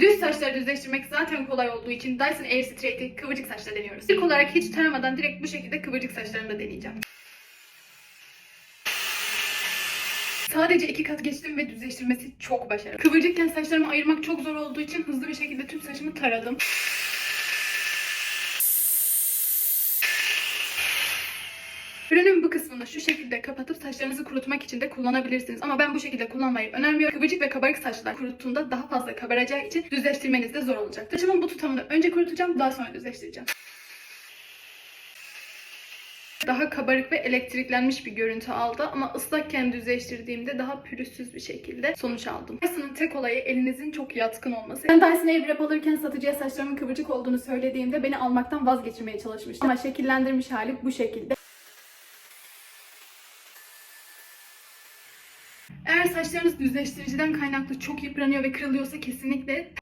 Düz saçları düzleştirmek zaten kolay olduğu için Dyson Airstraight'i kıvırcık saçla deniyoruz. İlk olarak hiç taramadan direkt bu şekilde kıvırcık saçlarını da deneyeceğim. Sadece iki kat geçtim ve düzleştirmesi çok başarılı. Kıvırcıkken saçlarımı ayırmak çok zor olduğu için hızlı bir şekilde tüm saçımı taradım. Ürünün bu kısmını şu şekilde kapatıp saçlarınızı kurutmak için de kullanabilirsiniz. Ama ben bu şekilde kullanmayı önermiyorum. Kıvırcık ve kabarık saçlar kuruttuğunda daha fazla kabaracağı için düzleştirmeniz de zor olacak. Saçımın bu tutamını önce kurutacağım, daha sonra düzleştireceğim. Daha kabarık ve elektriklenmiş bir görüntü aldı ama ıslakken düzleştirdiğimde daha pürüzsüz bir şekilde sonuç aldım. Dyson'ın tek olayı elinizin çok yatkın olması. Ben Dyson Airwrap alırken satıcıya saçlarımın kıvırcık olduğunu söylediğimde beni almaktan vazgeçirmeye çalışmıştı. Ama şekillendirmiş hali bu şekilde. Eğer saçlarınız düzleştiriciden kaynaklı çok yıpranıyor ve kırılıyorsa kesinlikle